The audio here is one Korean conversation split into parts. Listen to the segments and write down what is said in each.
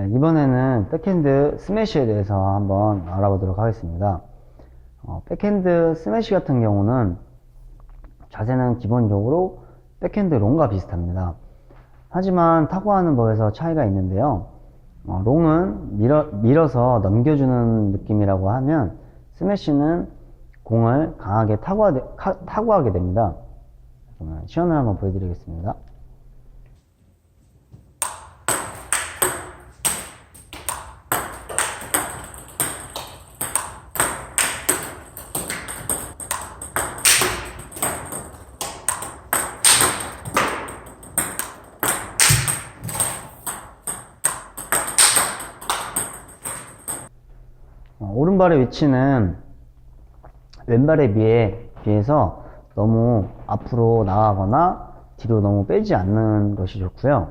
네, 이번에는 백핸드 스매시에 대해서 한번 알아보도록 하겠습니다. 어, 백핸드 스매시 같은 경우는 자세는 기본적으로 백핸드 롱과 비슷합니다. 하지만 타구하는 법에서 차이가 있는데요. 어, 롱은 밀어, 밀어서 넘겨주는 느낌이라고 하면 스매시는 공을 강하게 타구하, 카- 타구하게 됩니다. 시연을 한번 보여드리겠습니다. 어, 오른발의 위치는 왼발에 비해, 비해서 너무 앞으로 나가거나 뒤로 너무 빼지 않는 것이 좋고요.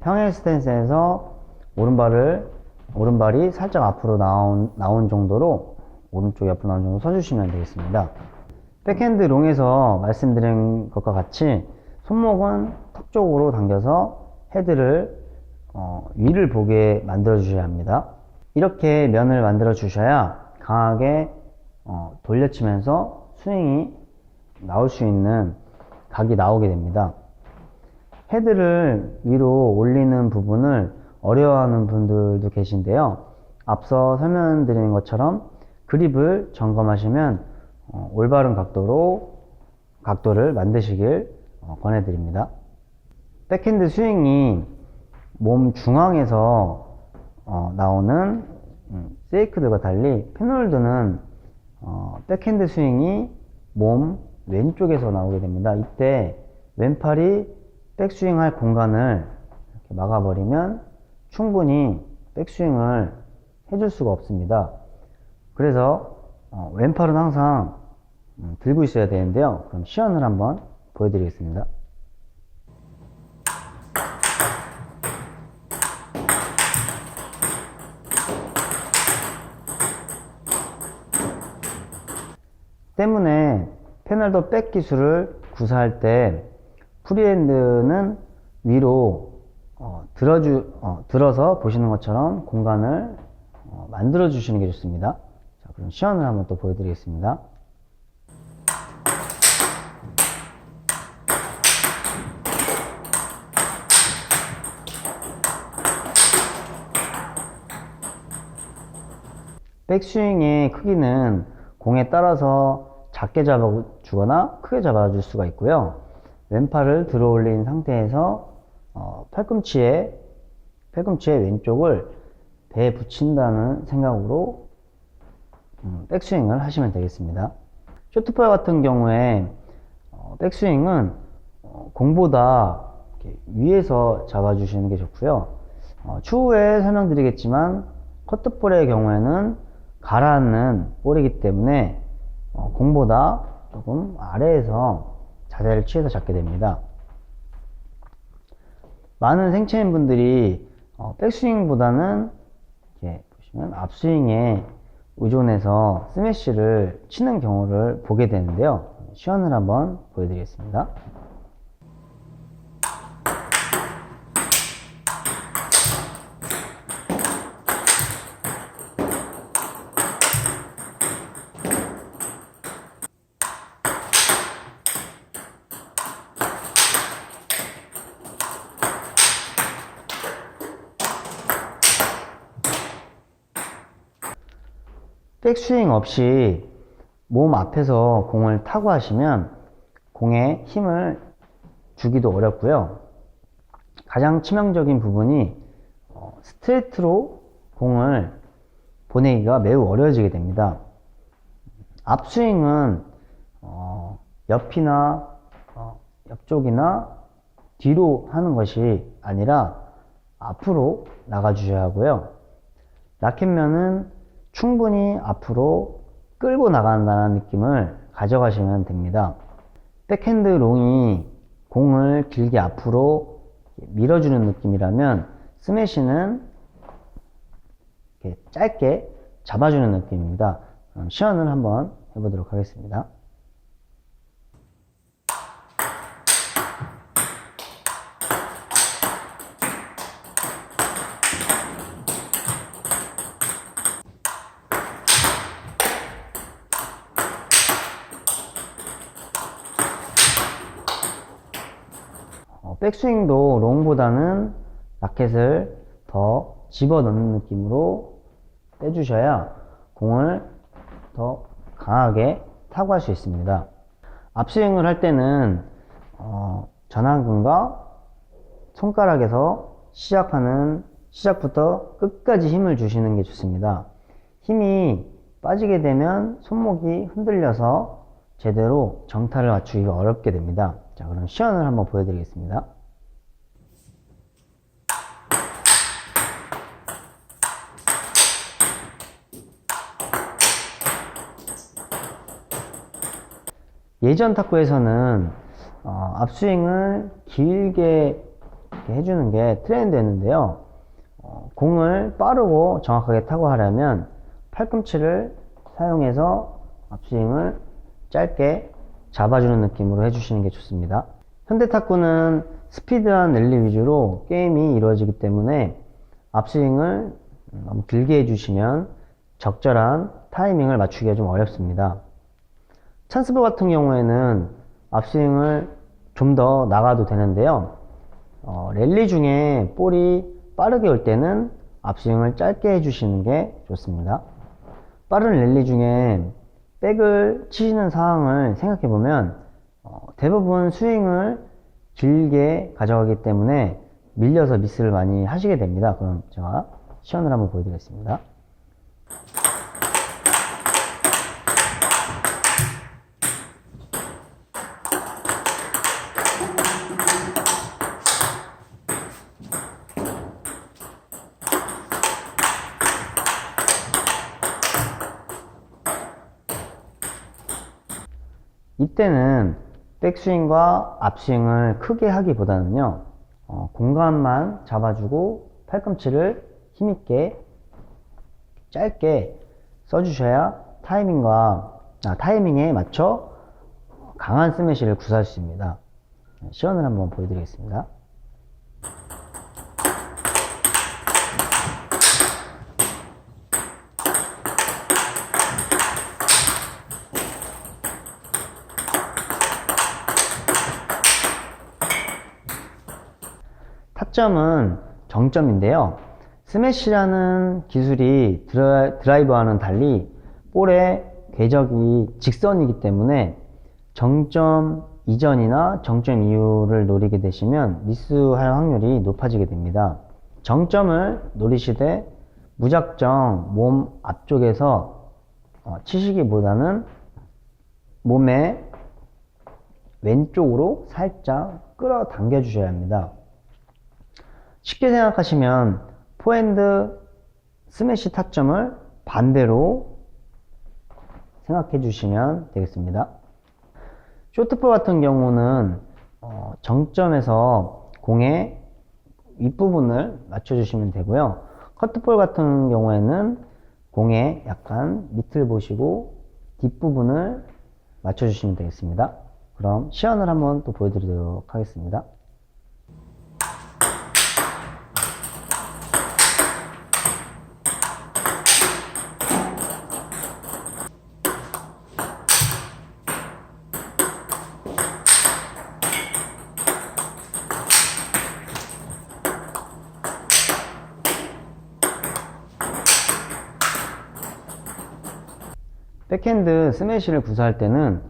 평행 스탠스에서 오른발을 오른발이 살짝 앞으로 나온, 나온 정도로 오른쪽이 앞으로 나온 정도 서주시면 되겠습니다. 백핸드 롱에서 말씀드린 것과 같이 손목은 턱 쪽으로 당겨서 헤드를 어, 위를 보게 만들어 주셔야 합니다. 이렇게 면을 만들어 주셔야 강하게 어, 돌려치면서 스윙이 나올 수 있는 각이 나오게 됩니다. 헤드를 위로 올리는 부분을 어려워하는 분들도 계신데요. 앞서 설명드린 것처럼 그립을 점검하시면 어, 올바른 각도로 각도를 만드시길 어, 권해드립니다. 백핸드 스윙이 몸 중앙에서 어, 나오는 음, 세이크들과 달리 페놀드는 어, 백핸드 스윙이 몸 왼쪽에서 나오게 됩니다. 이때 왼팔이 백스윙 할 공간을 막아버리면 충분히 백스윙을 해줄 수가 없습니다. 그래서 어, 왼팔은 항상 음, 들고 있어야 되는데요. 그럼 시연을 한번 보여드리겠습니다. 때문에 패널도 백 기술을 구사할 때 프리핸드는 위로 어, 들어주, 어, 들어서 보시는 것처럼 공간을 어, 만들어 주시는 게 좋습니다. 자, 그럼 시연을 한번 또 보여드리겠습니다. 백스윙의 크기는 공에 따라서 작게 잡아주거나 크게 잡아줄 수가 있고요. 왼팔을 들어 올린 상태에서 어, 팔꿈치에 팔꿈치의 왼쪽을 배에 붙인다는 생각으로 음, 백스윙을 하시면 되겠습니다. 쇼트파 같은 경우에 어, 백스윙은 어, 공보다 위에서 잡아주시는 게 좋고요. 어, 추후에 설명드리겠지만 커트볼의 경우에는 가라앉는 볼이기 때문에 어, 공보다 조금 아래에서 자세를 취해서 잡게 됩니다. 많은 생체인 분들이 어, 백스윙보다는 이렇게 보시면 앞스윙에 의존해서 스매시를 치는 경우를 보게 되는데요. 시연을 한번 보여드리겠습니다. 백스윙 없이 몸 앞에서 공을 타고 하시면 공에 힘을 주기도 어렵고요. 가장 치명적인 부분이 어, 스트레이트로 공을 보내기가 매우 어려워지게 됩니다. 앞스윙은 어, 옆이나 어, 옆쪽이나 뒤로 하는 것이 아니라 앞으로 나가 주셔야 하고요. 라켓면은 충분히 앞으로 끌고 나간다는 느낌을 가져가시면 됩니다. 백핸드 롱이 공을 길게 앞으로 밀어주는 느낌이라면 스매시는 짧게 잡아주는 느낌입니다. 시연을 한번 해보도록 하겠습니다. 백스윙도 롱보다는 라켓을 더 집어넣는 느낌으로 빼주셔야 공을 더 강하게 타고 할 수 있습니다. 앞스윙을 할 때는 어, 전완근과 손가락에서 시작하는 시작부터 끝까지 힘을 주시는 게 좋습니다. 힘이 빠지게 되면 손목이 흔들려서 제대로 정타를 맞추기가 어렵게 됩니다. 자, 그럼 시연을 한번 보여드리겠습니다. 예전 탁구에서는 어, 앞스윙을 길게 해주는 게 트렌드였는데요. 어, 공을 빠르고 정확하게 타고 하려면 팔꿈치를 사용해서 앞스윙을 짧게 잡아주는 느낌으로 해주시는 게 좋습니다. 현대 탁구는 스피드한 랠리 위주로 게임이 이루어지기 때문에 앞스윙을 너무 길게 해주시면 적절한 타이밍을 맞추기가 좀 어렵습니다. 찬스볼 같은 경우에는 앞스윙을 좀 더 나가도 되는데요. 어, 랠리 중에 볼이 빠르게 올 때는 앞스윙을 짧게 해주시는 게 좋습니다. 빠른 랠리 중에 백을 치시는 상황을 생각해 보면 어, 대부분 스윙을 길게 가져가기 때문에 밀려서 미스를 많이 하시게 됩니다. 그럼 제가 시연을 한번 보여드리겠습니다. 이때는 백스윙과 앞스윙을 크게 하기보다는요, 어, 공간만 잡아주고 팔꿈치를 힘있게 짧게 써주셔야 타이밍과, 아, 타이밍에 맞춰 강한 스매시를 구사할 수 있습니다. 네, 시연을 한번 보여드리겠습니다. 타점은 정점인데요. 스매시라는 기술이 드라, 드라이버와는 달리 볼의 궤적이 직선이기 때문에 정점 이전이나 정점 이후를 노리게 되시면 미스할 확률이 높아지게 됩니다. 정점을 노리시되 무작정 몸 앞쪽에서 어, 치시기보다는 몸의 왼쪽으로 살짝 끌어당겨 주셔야 합니다. 쉽게 생각하시면 포핸드 스매시 타점을 반대로 생각해 주시면 되겠습니다. 쇼트볼 같은 경우는 어, 정점에서 공의 윗부분을 맞춰주시면 되고요. 커트볼 같은 경우에는 공의 약간 밑을 보시고 뒷부분을 맞춰주시면 되겠습니다. 그럼 시연을 한번 또 보여드리도록 하겠습니다. 백핸드 스매시를 구사할 때는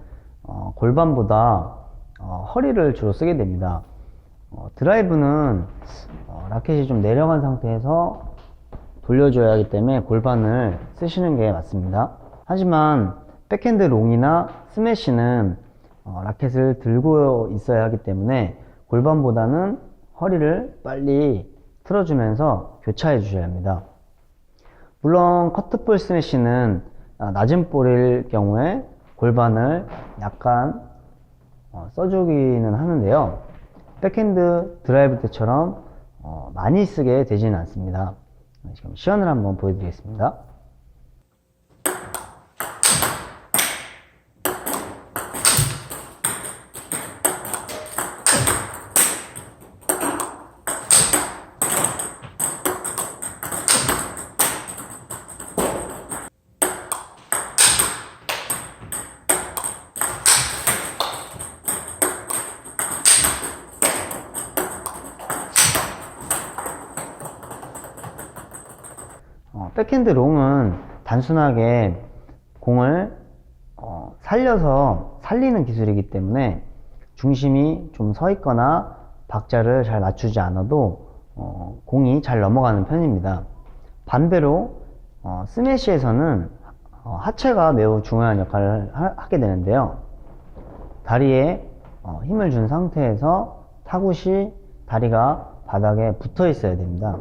어, 골반보다 어, 허리를 주로 쓰게 됩니다. 어, 드라이브는 어, 라켓이 좀 내려간 상태에서 돌려줘야 하기 때문에 골반을 쓰시는 게 맞습니다. 하지만 백핸드 롱이나 스매시는 어, 라켓을 들고 있어야 하기 때문에 골반보다는 허리를 빨리 틀어주면서 교차해 주셔야 합니다. 물론 커트볼 스매시는 아, 낮은 볼일 경우에 골반을 약간 어, 써주기는 하는데요. 백핸드 드라이브 때처럼 어, 많이 쓰게 되지는 않습니다. 지금 시연을 한번 보여드리겠습니다. 백핸드 롱은 단순하게 공을 어, 살려서 살리는 기술이기 때문에 중심이 좀 서 있거나 박자를 잘 맞추지 않아도 어, 공이 잘 넘어가는 편입니다. 반대로 어, 스매시에서는 어, 하체가 매우 중요한 역할을 하, 게 되는데요. 다리에 어, 힘을 준 상태에서 타굿이 다리가 바닥에 붙어 있어야 됩니다.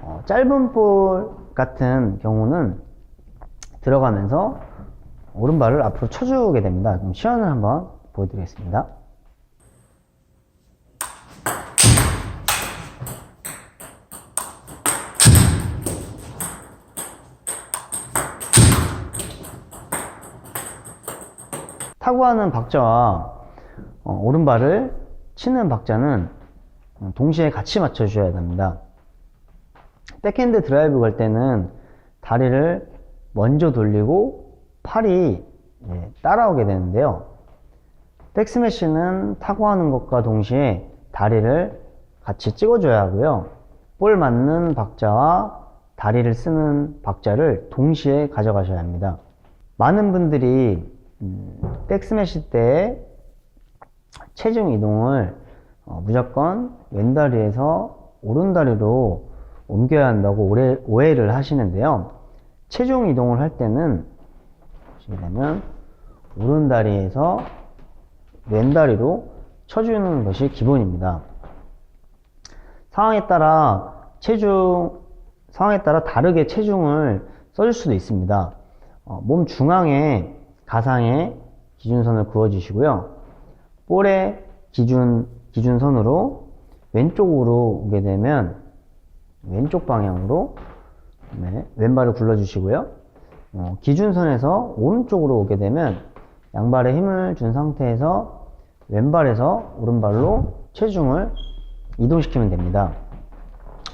어, 짧은 볼 같은 경우는 들어가면서 오른발을 앞으로 쳐주게 됩니다. 그럼 시연을 한번 보여드리겠습니다. 타고 하는 박자와 어, 오른발을 치는 박자는 어, 동시에 같이 맞춰주셔야 됩니다. 백핸드 드라이브 걸 때는 다리를 먼저 돌리고 팔이 예, 따라오게 되는데요. 백스매시는 타고 하는 것과 동시에 다리를 같이 찍어줘야 하고요. 볼 맞는 박자와 다리를 쓰는 박자를 동시에 가져가셔야 합니다. 많은 분들이 음, 백스매시 때 체중 이동을 어, 무조건 왼다리에서 오른다리로 옮겨야 한다고 오해, 오해를 하시는데요. 체중 이동을 할 때는 보시게 되면 오른 다리에서 왼다리로 쳐주는 것이 기본입니다. 상황에 따라 체중, 상황에 따라 다르게 체중을 써줄 수도 있습니다. 어, 몸 중앙에 가상의 기준선을 그어주시고요. 볼의 기준, 기준선으로 왼쪽으로 오게 되면 왼쪽 방향으로 네, 왼발을 굴러주시고요. 어, 기준선에서 오른쪽으로 오게 되면 양발에 힘을 준 상태에서 왼발에서 오른발로 체중을 이동시키면 됩니다.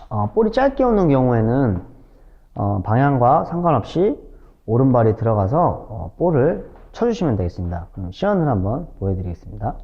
어, 볼이 짧게 오는 경우에는 어, 방향과 상관없이 오른발이 들어가서 어, 볼을 쳐주시면 되겠습니다. 그럼 시연을 한번 보여드리겠습니다.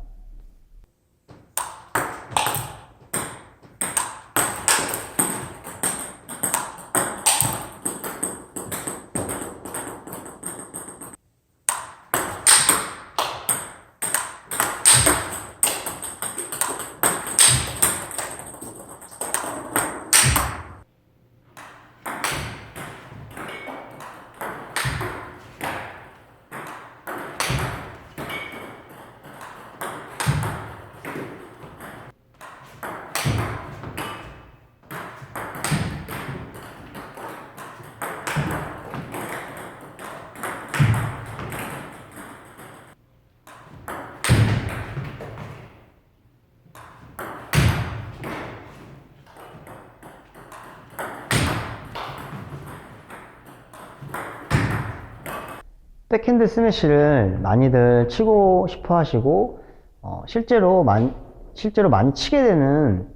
백핸드 스매시를 많이들 치고 싶어 하시고 어, 실제로 많이 실제로 많이 치게 되는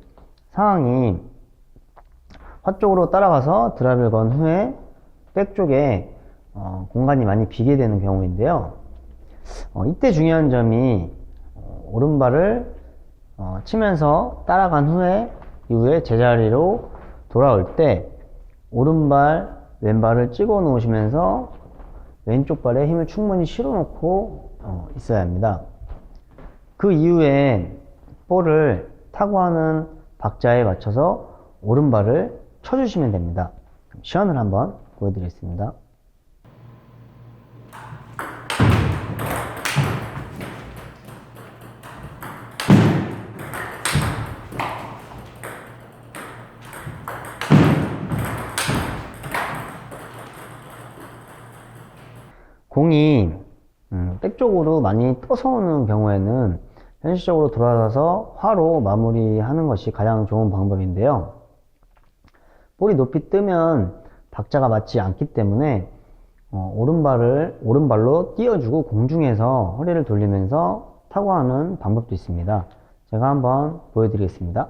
상황이 화 쪽으로 따라가서 드랍을 건 후에 백 쪽에 어, 공간이 많이 비게 되는 경우인데요. 어, 이때 중요한 점이 어, 오른발을 어, 치면서 따라간 후에 이후에 제자리로 돌아올 때 오른발 왼발을 찍어 놓으시면서 왼쪽 발에 힘을 충분히 실어 놓고 어, 있어야 합니다. 그 이후에 볼을 타고 하는 박자에 맞춰서 오른발을 쳐주시면 됩니다. 시연을 한번 보여드리겠습니다. 공이 음, 백 쪽으로 많이 떠서 오는 경우에는 현실적으로 돌아가서 화로 마무리하는 것이 가장 좋은 방법인데요. 볼이 높이 뜨면 박자가 맞지 않기 때문에 어, 오른발을 오른발로 띄워주고 공중에서 허리를 돌리면서 타고 하는 방법도 있습니다. 제가 한번 보여드리겠습니다.